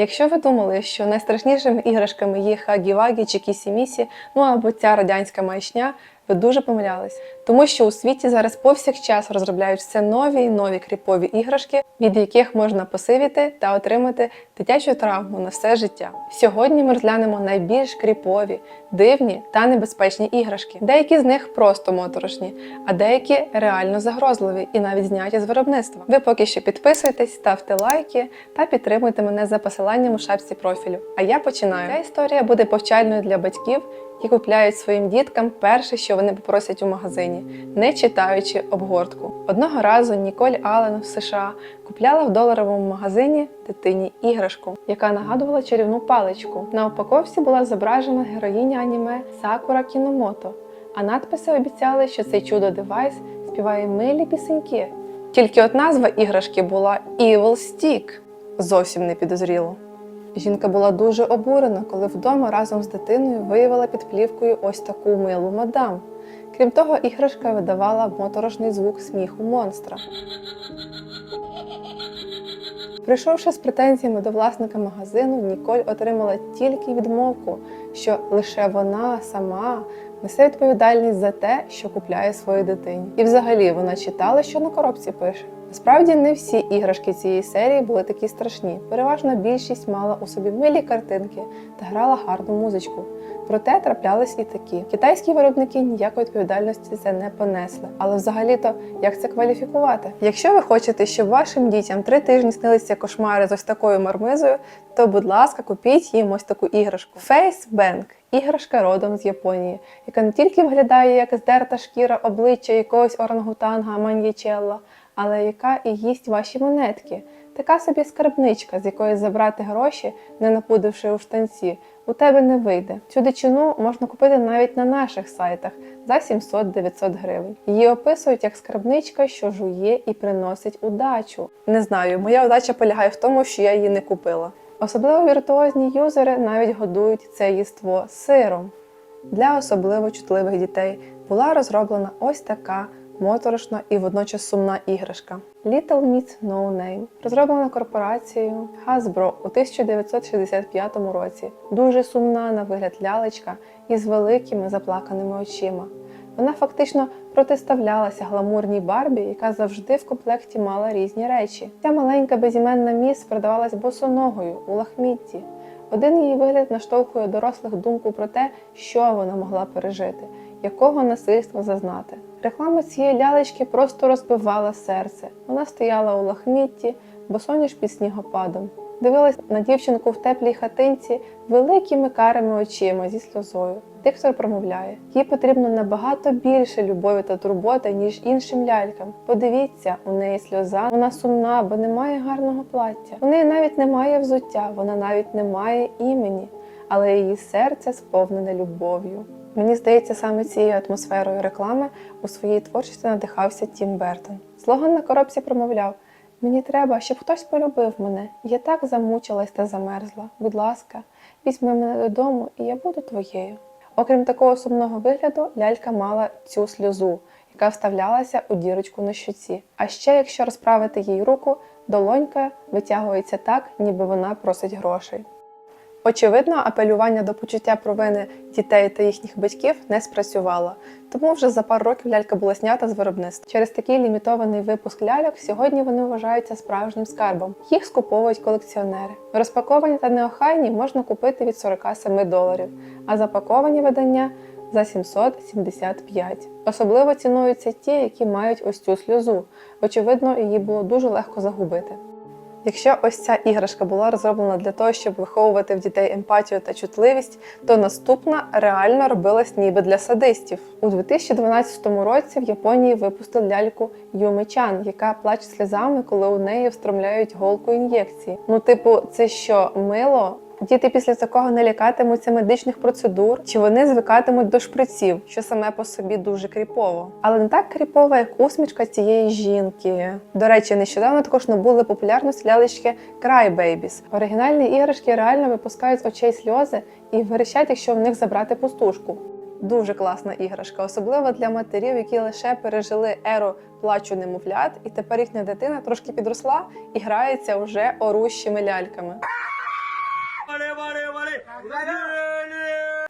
Якщо ви думали, що найстрашнішими іграшками є хагі-вагі чи кісі-місі, ну або ця радянська маячня, ви дуже помилялись, тому що у світі зараз повсякчас розробляють все нові і нові кріпові іграшки, від яких можна посивіти та отримати дитячу травму на все життя. Сьогодні ми розглянемо найбільш кріпові, дивні та небезпечні іграшки. Деякі з них просто моторошні, а деякі реально загрозливі і навіть зняті з виробництва. Ви поки що підписуйтесь, ставте лайки та підтримуйте мене за посиланням у шапці профілю. А я починаю. Ця історія буде повчальною для батьків. І купляють своїм діткам перше, що вони попросять у магазині, не читаючи обгортку. Одного разу Ніколь Аллен в США купляла в доларовому магазині дитині іграшку, яка нагадувала чарівну паличку. На упаковці була зображена героїня аніме Сакура Кіномото, а надписи обіцяли, що цей чудо девайс співає милі пісеньки. Тільки от назва іграшки була Evil Stick. Зовсім не підозріло. Жінка була дуже обурена, коли вдома разом з дитиною виявила під плівкою ось таку милу мадам. Крім того, іграшка видавала моторошний звук сміху монстра. Прийшовши з претензіями до власника магазину, Ніколь отримала тільки відмовку, що лише вона сама несе відповідальність за те, що купляє своїй дитині. І взагалі вона читала, що на коробці пише. Насправді не всі іграшки цієї серії були такі страшні. Переважна більшість мала у собі милі картинки та грала гарну музичку. Проте траплялись і такі. Китайські виробники ніякої відповідальності це не понесли. Але взагалі-то як це кваліфікувати? Якщо ви хочете, щоб вашим дітям три тижні снилися кошмари з ось такою мармизою, то будь ласка, купіть їм ось таку іграшку. Фейсбенк іграшка родом з Японії, яка не тільки виглядає як здерта шкіра обличчя якогось орангутанга маньячелла, але яка і їсть ваші монетки. Така собі скарбничка, з якої забрати гроші, не напудивши у штанці, у тебе не вийде. Цю дичину можна купити навіть на наших сайтах за 700-900 гривень. Її описують як скарбничка, що жує і приносить удачу. Не знаю, моя удача полягає в тому, що я її не купила. Особливо віртуозні юзери навіть годують це їство сиром. Для особливо чутливих дітей була розроблена ось така моторошна і водночас сумна іграшка Little Miss No Name, розроблена корпорацією Hasbro у 1965 році. Дуже сумна на вигляд лялечка із великими заплаканими очима. Вона фактично протиставлялася гламурній Барбі, яка завжди в комплекті мала різні речі. Ця маленька безіменна міс продавалась босоногою у лахмітті. Один її вигляд наштовхує дорослих думку про те, що вона могла пережити, якого насильства зазнати. Реклама цієї лялечки просто розбивала серце. Вона стояла у лахмітті, босоніж під снігопадом. Дивилась на дівчинку в теплій хатинці великими карими очима зі сльозою. Диктор промовляє: їй потрібно набагато більше любові та турботи, ніж іншим лялькам. Подивіться, у неї сльоза, вона сумна, бо немає гарного плаття. У неї навіть немає взуття, вона навіть не має імені, але її серце сповнене любов'ю. Мені здається, саме цією атмосферою реклами у своїй творчості надихався Тім Бертон. Слоган на коробці промовляв. Мені треба, щоб хтось полюбив мене. Я так замучилась та замерзла. Будь ласка, візьми мене додому, і я буду твоєю. Окрім такого сумного вигляду, лялька мала цю сльозу, яка вставлялася у дірочку на щоці. А ще, якщо розправити їй руку, долонька витягується так, ніби вона просить грошей. Очевидно, апелювання до почуття провини дітей та їхніх батьків не спрацювало, тому вже за пару років лялька була знята з виробництва. Через такий лімітований випуск ляльок сьогодні вони вважаються справжнім скарбом. Їх скуповують колекціонери. Розпаковані та неохайні можна купити від 47 доларів, а запаковані видання за 775. Особливо цінуються ті, які мають ось цю сльозу. Очевидно, її було дуже легко загубити. Якщо ось ця іграшка була розроблена для того, щоб виховувати в дітей емпатію та чутливість, то наступна реально робилась ніби для садистів. У 2012 році в Японії випустили ляльку Юмичан, яка плаче сльозами, коли у неї встромляють голку ін'єкції. Ну, типу, це що, мило? Діти після такого не лякатимуться медичних процедур, чи вони звикатимуть до шприців, що саме по собі дуже кріпово. Але не так кріпово, як усмішка цієї жінки. До речі, нещодавно також набули популярність лялечки Cry Babies. Оригінальні іграшки реально випускають з очей сльози і верещать, якщо в них забрати пустушку. Дуже класна іграшка, особливо для матерів, які лише пережили еру плачу немовлят, і тепер їхня дитина трошки підросла і грається вже орущими ляльками.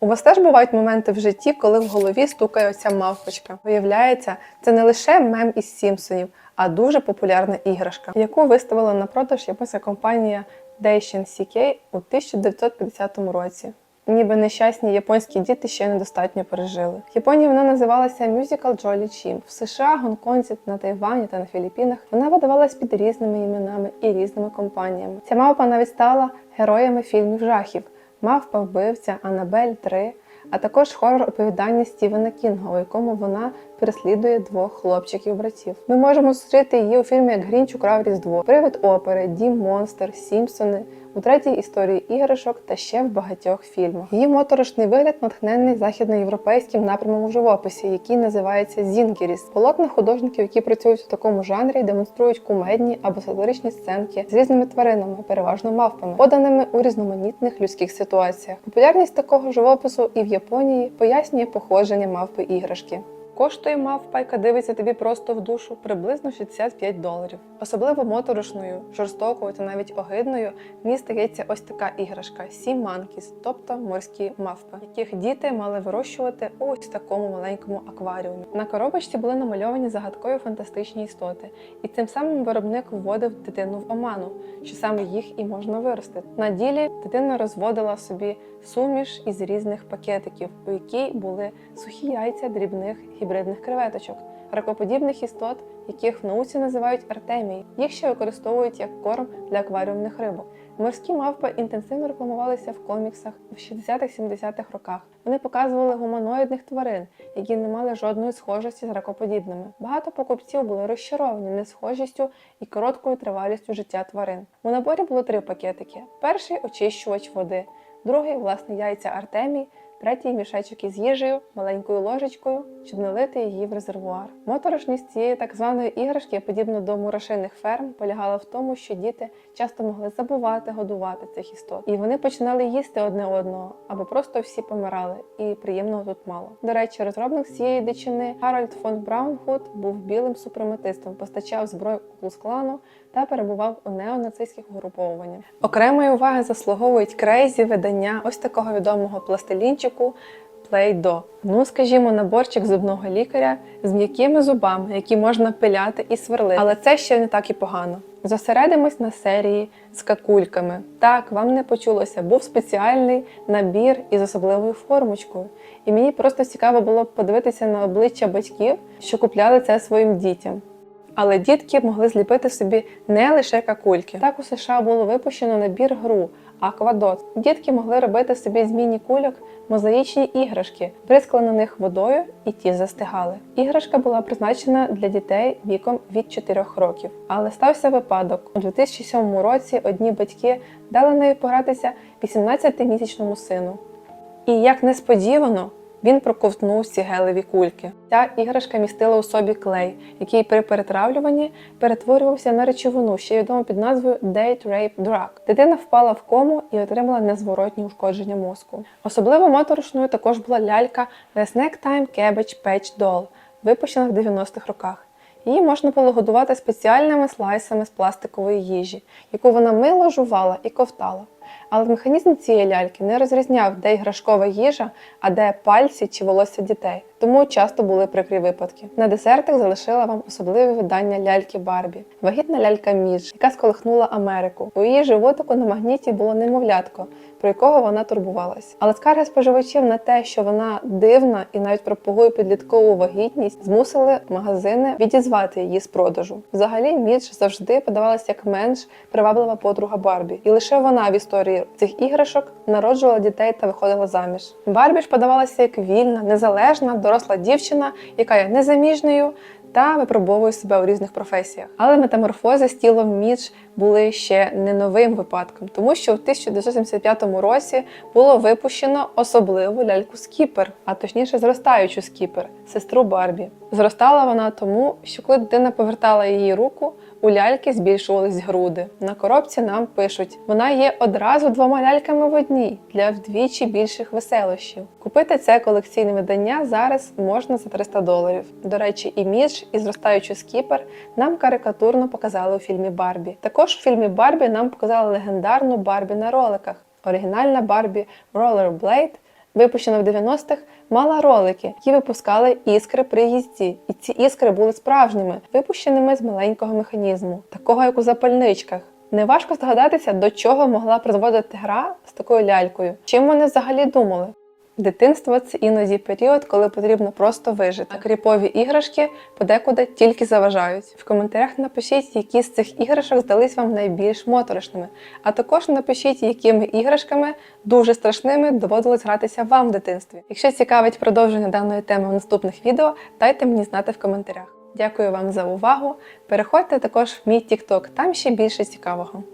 У вас теж бувають моменти в житті, коли в голові стукає оця мавпочка. Виявляється, це не лише мем із Сімпсонів, а дуже популярна іграшка, яку виставила на продаж японська компанія Daishin CK у 1950 році. Ніби нещасні японські діти ще недостатньо пережили. В Японії вона називалася Musical Джолі Чім. В США, Гонконзі, на Тайвані та на Філіппінах вона видавалась під різними іменами і різними компаніями. Ця мавпа навіть стала героями фільмів жахів. Мавпа вбивця Анабель 3, а також хорор оповідання Стівена Кінга, у якому вона переслідує двох хлопчиків-братів. Ми можемо зустріти її у фільмі Як Грінч украв Різдво, Привид опери, Дім Монстр, Сімпсони. У третій історії іграшок та ще в багатьох фільмах. Її моторошний вигляд натхнений західноєвропейським напрямом у живописі, який називається Зінгеріс. Полотна художників, які працюють у такому жанрі, демонструють кумедні або сатиричні сценки з різними тваринами, переважно мавпами, поданими у різноманітних людських ситуаціях. Популярність такого живопису і в Японії пояснює походження мавпи іграшки. Коштує мавпа, яка дивиться тобі просто в душу приблизно 65 доларів. Особливо моторошною, жорстокою та навіть огидною мені стається ось така іграшка Sea Monkeys, тобто морські мавпи, яких діти мали вирощувати у ось такому маленькому акваріумі. На коробочці були намальовані загадкові фантастичні істоти, і тим самим виробник вводив дитину в оману, що саме їх і можна виростити. На ділі дитина розводила собі суміш із різних пакетиків, у якій були сухі яйця дрібних гібридних креветочок, ракоподібних істот, яких в науці називають артемії. Їх ще використовують як корм для акваріумних рибок. Морські мавпи інтенсивно рекламувалися в коміксах в 60-70-х роках. Вони показували гуманоїдних тварин, які не мали жодної схожості з ракоподібними. Багато покупців були розчаровані несхожістю і короткою тривалістю життя тварин. У наборі було три пакетики: перший очищувач води, другий власне яйця Артемій, третій мішечок із їжею, маленькою ложечкою, щоб налити її в резервуар. Моторошність цієї так званої іграшки, подібно до мурашиних ферм, полягала в тому, що діти часто могли забувати годувати цих істот, і вони починали їсти одне одного, або просто всі помирали, і приємного тут мало. До речі, розробник цієї дичини Гарольд фон Браунхут був білим супрематистом, постачав зброю клану та перебував у неонацистських угруповуваннях. Окремої уваги заслуговують крейзі видання ось такого відомого пластилінчику Play-Doh. Ну, скажімо, наборчик зубного лікаря з м'якими зубами, які можна пиляти і сверлити. Але це ще не так і погано. Зосередимось на серії з какульками. Так, вам не почулося, був спеціальний набір із особливою формочкою. І мені просто цікаво було подивитися на обличчя батьків, що купляли це своїм дітям. Але дітки могли зліпити собі не лише какульки. Так у США було випущено набір гру Аквадот. Дітки могли робити собі з міні-кульок мозаїчні іграшки, прискали на них водою, і ті застигали. Іграшка була призначена для дітей віком від 4 років. Але стався випадок. У 2007 році одні батьки дали нею погратися 18-місячному сину. І як несподівано, він проковтнув ці гелеві кульки. Ця іграшка містила у собі клей, який при перетравлюванні перетворювався на речовину, ще відому під назвою Date Rape Drug. Дитина впала в кому і отримала незворотні ушкодження мозку. Особливо моторошною також була лялька The Snack Time Cabbage Patch Doll, випущена в 90-х роках. Її можна було годувати спеціальними слайсами з пластикової їжі, яку вона мило жувала і ковтала. Але механізм цієї ляльки не розрізняв, де іграшкова їжа, а де пальці чи волосся дітей. Тому часто були прикрі випадки. На десертик залишила вам особливе видання ляльки Барбі, вагітна лялька Мідж, яка сколихнула Америку. У її животику на магніті було немовлятко, про якого вона турбувалась. Але скарги споживачів на те, що вона дивна і навіть пропагує підліткову вагітність, змусили магазини відізвати її з продажу. Взагалі, Мідж завжди подавалася як менш приваблива подруга Барбі, і лише вона в історії цих іграшок народжувала дітей та виходила заміж. Барбі ж подавалася як вільна, незалежна, доросла дівчина, яка є незаміжньою. Та випробовує себе у різних професіях. Але метаморфози з тілом Мідж були ще не новим випадком, тому що в 1975 році було випущено особливу ляльку Скіпер, а точніше зростаючу Скіпер, сестру Барбі. Зростала вона тому, що коли дитина повертала її руку, у ляльки збільшувались груди. На коробці нам пишуть: вона є одразу двома ляльками в одній для вдвічі більших веселощів. Купити це колекційне видання зараз можна за 300 доларів. До речі, і Мідж, і зростаючу скіпер нам карикатурно показали у фільмі Барбі. Також у фільмі Барбі нам показали легендарну Барбі на роликах. Оригінальна Барбі Rollerblade, випущена в 90-х, мала ролики, які випускали іскри при їзді. І ці іскри були справжніми, випущеними з маленького механізму, такого як у запальничках. Неважко здогадатися, до чого могла призводити гра з такою лялькою. Чим вони взагалі думали? Дитинство це іноді період, коли потрібно просто вижити. Кріпові іграшки подекуди тільки заважають. В коментарях напишіть, які з цих іграшок здались вам найбільш моторошними. А також напишіть, якими іграшками дуже страшними доводилось гратися вам в дитинстві. Якщо цікавить продовження даної теми в наступних відео, дайте мені знати в коментарях. Дякую вам за увагу. Переходьте також в мій TikTok, там ще більше цікавого.